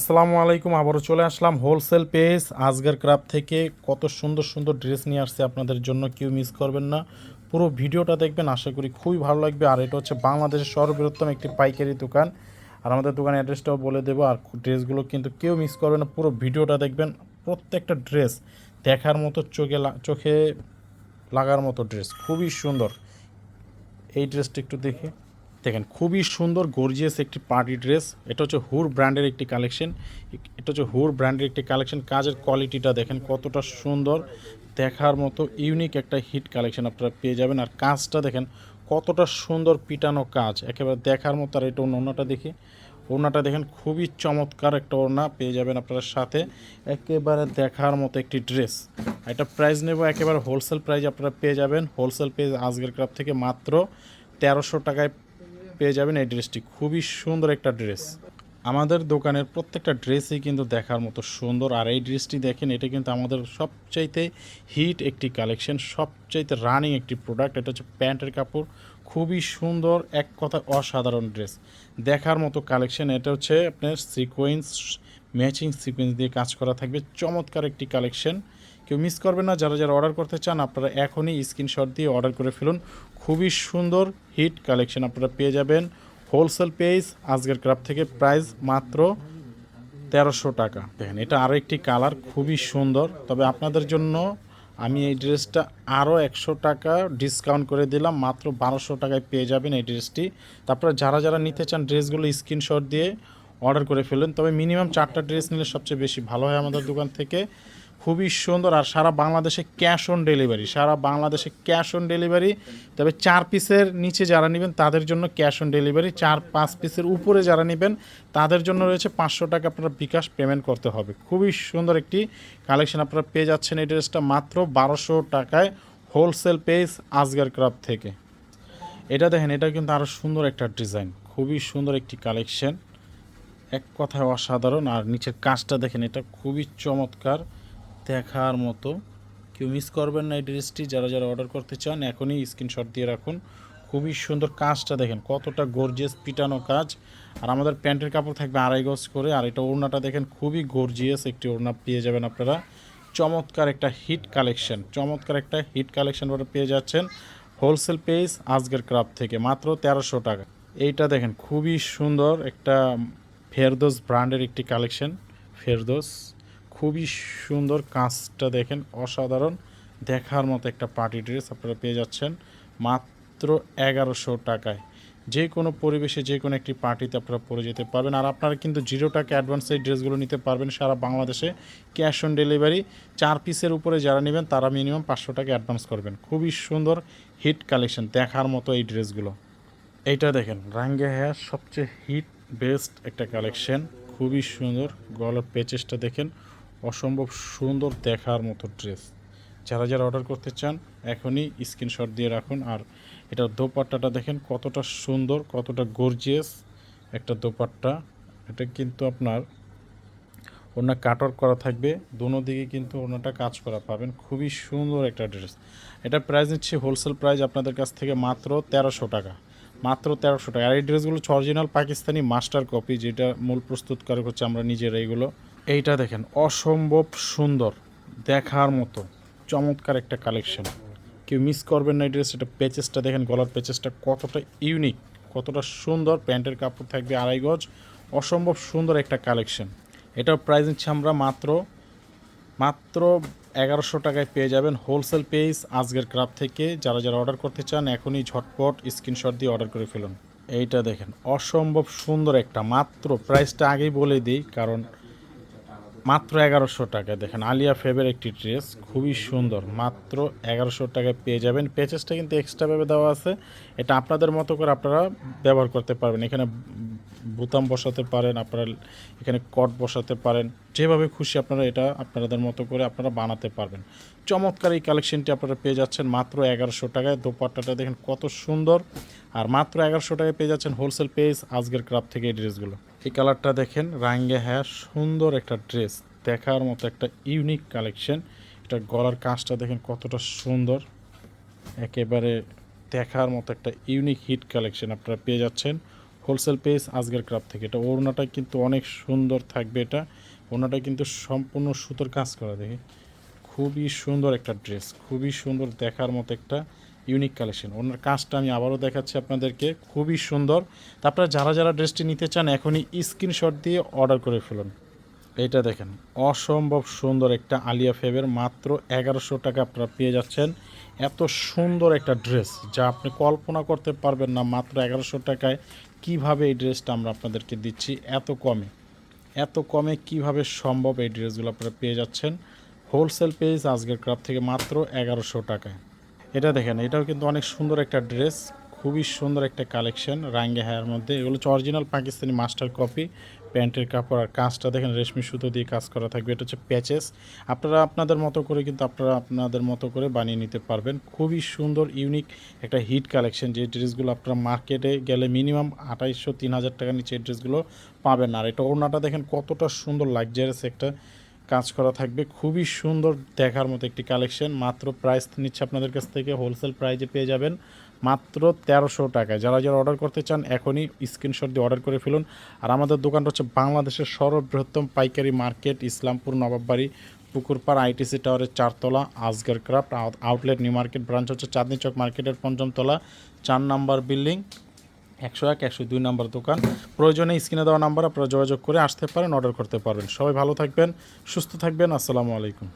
আসসালামু আলাইকুম, আবারও চলে আসলাম হোলসেল পেজ আজগার ক্রাফট থেকে কত সুন্দর সুন্দর ড্রেস নিয়ে আসছে আপনাদের জন্য, কেউ মিস করবেন না। পুরো ভিডিওটা দেখবেন, আশা করি খুবই ভালো লাগবে। আর এটা হচ্ছে বাংলাদেশের সর্ববৃহত্তম একটি পাইকারি দোকান। আর আমাদের দোকানের অ্যাড্রেসটাও বলে দেবো। আর ড্রেসগুলো কিন্তু কেউ মিস করবে না, পুরো ভিডিওটা দেখবেন। প্রত্যেকটা ড্রেস দেখার মতো চোখে চোখে লাগার মতো ড্রেস, খুবই সুন্দর। এই ড্রেসটা একটু দেখে। দেখেন, খুবই সুন্দর গর্জিয়াস একটি পার্টি ড্রেস এটা হচ্ছে হুর ব্র্যান্ডের একটি কালেকশন এটা হচ্ছে হুর ব্র্যান্ডের একটি কালেকশন কাজের কোয়ালিটিটা দেখেন, কতটা সুন্দর। দেখার মতো ইউনিক একটা হিট কালেকশন আপনারা পেয়ে যাবেন। আর কাজটা দেখেন, কতটা সুন্দর পিটানো কাজ। একেবারে দেখার মতো আর এটা ওড়নাটা দেখি। ওড়নাটা দেখেন, খুবই চমৎকার একটা ওড়না পেয়ে যাবেন আপনারা সাথে। একেবারে দেখার মতো একটি ড্রেস এটা প্রাইস নেব একেবারে হোলসেল প্রাইস আপনারা পেয়ে যাবেন। হোলসেল পেজ আজকের ক্রাফ থেকে মাত্র তেরোশো টাকায় পেয়ে যাবেন এই ড্রেসটি। খুবই সুন্দর একটা ড্রেস। আমাদের দোকানের প্রত্যেকটা ড্রেসই কিন্তু দেখার মতো সুন্দর। আর এই ড্রেসটি দেখেন, এটা কিন্তু আমাদের সবচাইতে হিট একটি কালেকশন, সবচাইতে রানিং একটি প্রোডাক্ট। এটা হচ্ছে প্যান্টের কাপড়। খুবই সুন্দর, এক কথা অসাধারণ ড্রেস। দেখার মতো কালেকশন, এটা হচ্ছে আপনার সিকোয়েন্স ম্যাচিং সিকোয়েন্স দিয়ে কাজ করা থাকবে। চমৎকার একটি কালেকশন। কেউ মিস করবেন না। যারা যারা অর্ডার করতে চান, আপনারা এখনই স্ক্রিনশট দিয়ে অর্ডার করে ফেলুন। খুবই সুন্দর হিট কালেকশন আপনারা পেয়ে যাবেন। হোলসেল পেজ আজকের ক্রাফট থেকে প্রাইস মাত্র তেরোশো টাকা। দেখেন, এটা আরও একটি কালার, খুবই সুন্দর। তবে আপনাদের জন্য আমি এই ড্রেসটা আরও একশো টাকা ডিসকাউন্ট করে দিলাম, মাত্র বারোশো টাকায় পেয়ে যাবেন এই ড্রেসটি। তারপরে যারা যারা নিতে চান ড্রেসগুলো স্ক্রিনশট দিয়ে অর্ডার করে ফেলেন। তবে মিনিমাম চারটা ড্রেস নিলে সবচেয়ে বেশি ভালো হয় আমাদের দোকান থেকে। খুবই সুন্দর আর সারা বাংলাদেশে ক্যাশ অন ডেলিভারি, সারা বাংলাদেশে ক্যাশ অন ডেলিভারি। তবে চার পিসের নিচে যারা নেবেন, তাদের জন্য ক্যাশ অন ডেলিভারি। চার, পাঁচ পিসের উপরে যারা নেবেন, তাদের জন্য রয়েছে পাঁচশো টাকা আপনারা বিকাশ পেমেন্ট করতে হবে। খুবই সুন্দর একটি কালেকশন আপনারা পেয়ে যাচ্ছেন এই ড্রেসটা মাত্র বারোশো টাকায় হোলসেল পেজ আজগার ক্রাফ থেকে। এটা দেখেন, এটা কিন্তু আরও সুন্দর একটা ডিজাইন, খুবই সুন্দর একটি কালেকশন। এক কথায় অসাধারণ, আর নিচের কাজটা দেখেন, এটা খুবই চমৎকার। দেখার মতো। কেউ মিস করবেন না এই ড্রেসটি যারা যারা অর্ডার করতে চান, এখনই স্ক্রিনশট দিয়ে রাখুন। খুবই সুন্দর কাজটা দেখেন, কতটা গর্জিয়াস পিটানো কাজ। আর আমাদের প্যান্টের কাপড় থাকবে আড়াই গজ করে। আর এটা ওড়নাটা দেখেন, খুবই গর্জিয়াস একটি ওড়না পেয়ে যাবেন আপনারা। চমৎকার একটা হিট কালেকশন চমৎকার একটা হিট কালেকশন পেয়ে যাচ্ছেন হোলসেল পেজ আজকের ক্রাফট থেকে, মাত্র তেরোশো টাকা। এইটা দেখেন, খুবই সুন্দর একটা ফেরদোস ব্র্যান্ডের একটি কালেকশন ফেরদোস। খুবই সুন্দর কাজটা দেখেন, অসাধারণ। দেখার মতো একটা পার্টি ড্রেস আপনারা পেয়ে যাচ্ছেন, মাত্র এগারোশো টাকায়। যে কোনো পরিবেশে, যে কোনো একটি পার্টিতে আপনারা পরে যেতে পারবেন। আর আপনারা কিন্তু জিরো টাকা অ্যাডভান্স এই ড্রেসগুলো নিতে পারবেন সারা বাংলাদেশে। ক্যাশ অন ডেলিভারি চার পিসের উপরে যারা নেবেন, তারা মিনিমাম পাঁচশো টাকা অ্যাডভান্স করবেন। খুবই সুন্দর হিট কালেকশন দেখার মতো এই ড্রেসগুলো এইটা দেখেন, রাঙ্গে হেয়ার সবচেয়ে হিট বেস্ট একটা কালেকশন খুবই সুন্দর গলার পেচেসটা দেখেন। অসম্ভব সুন্দর দেখার মতো ড্রেস। যারা যারা অর্ডার করতে চান, এখনই স্ক্রিনশট দিয়ে রাখুন। আর এটা দোপাট্টাটা দেখেন কতটা সুন্দর, কতটা গর্জিয়াস একটা দোপাট্টা। এটা কিন্তু আপনার ওনার কাটর করা থাকবে। দোনো দিকে কিন্তু ওনাটা কাজ করা পাবেন। খুবই সুন্দর একটা ড্রেস। এটা প্রাইস নিচ্ছে হোলসেল প্রাইস আপনাদের কাছ থেকে মাত্র তেরোশো টাকা। মাত্র তেরোশো টাকা। আর এই ড্রেসগুলো অরিজিনাল পাকিস্তানি মাস্টার কপি, যেটা মূল প্রস্তুতকারক হচ্ছে আমরা নিজেরা এইগুলো এইটা দেখেন, অসম্ভব সুন্দর, দেখার মতো, চমৎকার একটা কালেকশন কেউ মিস করবেন না ড্রেস এটা পেচেসটা দেখেন, গলার পেচেসটা কতটা ইউনিক কতটা সুন্দর, প্যান্টের কাপড় থাকবে আড়াই গজ, অসম্ভব সুন্দর একটা কালেকশন এটার প্রাইস নিচ্ছে আমরা মাত্র মাত্র এগারোশো টাকায় পেয়ে যাবেন হোলসেল পেজ আজকের ক্রাফ থেকে। যারা যারা অর্ডার করতে চান, এখনই ঝটপট স্ক্রিনশট দিয়ে অর্ডার করে ফেলুন। এইটা দেখেন, অসম্ভব সুন্দর একটা, মাত্র প্রাইসটা আগেই বলে দিই, কারণ মাত্র এগারোশো টাকায় দেখেন, আলিয়া ফেবের একটি ড্রেস, খুবই সুন্দর। মাত্র এগারোশো টাকায় পেয়ে যাবেন। পেচেসটা কিন্তু এক্সট্রাভাবে দেওয়া আছে। এটা আপনাদের মতো করে আপনারা ব্যবহার করতে পারবেন। এখানে বুতাম বসাতে পারেন, আপনারা এখানে কট বসাতে পারেন, যেভাবে খুশি আপনারা এটা আপনাদের মতো করে আপনারা বানাতে পারবেন। চমৎকার এই কালেকশনটি আপনারা পেয়ে যাচ্ছেন মাত্র এগারোশো টাকায়। দোপাট্টাটা দেখেন কত সুন্দর। আর মাত্র এগারোশো টাকায় পেয়ে যাচ্ছেন হোলসেল পেজ আজকের ক্রাফ থেকে এই ড্রেসগুলো এই কালারটা দেখেন, রাঙ্গে হ্যাঁ সুন্দর একটা ড্রেস দেখার মতো একটা ইউনিক কালেকশন এটা গলার কাজটা দেখেন কতটা সুন্দর। একেবারে দেখার মতো একটা ইউনিক হিট কালেকশন আপনারা পেয়ে যাচ্ছেন। হোলসেল পেস আজকের ক্রাফ থেকে। এটা ওড়নাটা কিন্তু অনেক সুন্দর থাকবে এটা। ওড়নাটা কিন্তু সম্পূর্ণ সুতোর কাজ করা দেখি। খুবই সুন্দর একটা ড্রেস, খুবই সুন্দর দেখার মতো একটা ইউনিক কালেকশন। ওনার কাজটা আমি আবারও দেখাচ্ছি আপনাদেরকে, খুবই সুন্দর। তারপরে যারা যারা ড্রেসটি নিতে চান, এখনই স্ক্রিনশট দিয়ে অর্ডার করে ফেলুন। এইটা দেখেন, অসম্ভব সুন্দর একটা আলিয়া ফেবের মাত্র এগারোশো টাকা আপনারা পেয়ে যাচ্ছেন। এত সুন্দর একটা ড্রেস, যা আপনি কল্পনা করতে পারবেন না মাত্র এগারোশো টাকায় কীভাবে এই ড্রেসটা আমরা আপনাদেরকে দিচ্ছি, এত কমে। এত কমে কীভাবে সম্ভব এই ড্রেসগুলো আপনারা পেয়ে যাচ্ছেন। হোলসেল পেজ আজকের ক্রাফ থেকে মাত্র এগারোশো টাকায়। এটা দেখেন, এটাও কিন্তু অনেক সুন্দর একটা ড্রেস, খুবই সুন্দর একটা কালেকশন রাঙ্গে হায়ার মধ্যে। এগুলো হচ্ছে অরিজিনাল পাকিস্তানি মাস্টার কপি প্যান্টের কাপড় আর কাজটা দেখেন রেশমি সুতো দিয়ে কাজ করা থাকবে। এটা হচ্ছে প্যাচেস। আপনারা আপনাদের মতো করে কিন্তু আপনারা আপনাদের মতো করে বানিয়ে নিতে পারবেন। খুবই সুন্দর, ইউনিক একটা হিট কালেকশন যে ড্রেসগুলো আপনারা মার্কেটে গেলে মিনিমাম আঠাইশশো, তিন হাজার টাকার নিচে ড্রেসগুলো পাবেন। আর এটা ওড়নাটা দেখেন কতটা সুন্দর লাগজারিয়াস একটা কাজ করা থাকবে। খুবই সুন্দর দেখার মতো একটি কালেকশন। মাত্র প্রাইস নিচ্ছে আপনাদের কাছ থেকে। হোলসেল প্রাইজে পেয়ে যাবেন। মাত্র তেরোশো টাকায়। যারা যারা অর্ডার করতে চান, এখনই স্ক্রিনশট দিয়ে অর্ডার করে ফেলুন। আর আমাদের দোকানটা হচ্ছে বাংলাদেশের সর্ববৃহত্তম পাইকারি মার্কেট, ইসলামপুর, নবাববাড়ি, পুকুরপাড়, আইটিসি টাওয়ারের চারতলা, Asgar craft outlet New Market branch হচ্ছে চাঁদনি চক মার্কেটের পঞ্চমতলা চার নাম্বার বিল্ডিং, একশো এক, একশো দুই নাম্বার দোকান। প্রয়োজনে স্ক্রিনে দেওয়া নাম্বার আপনারা যোগাযোগ করে আসতে পারেন অর্ডার করতে পারবেন। সবাই ভালো থাকবেন, সুস্থ থাকবেন, আসসালামু আলাইকুম।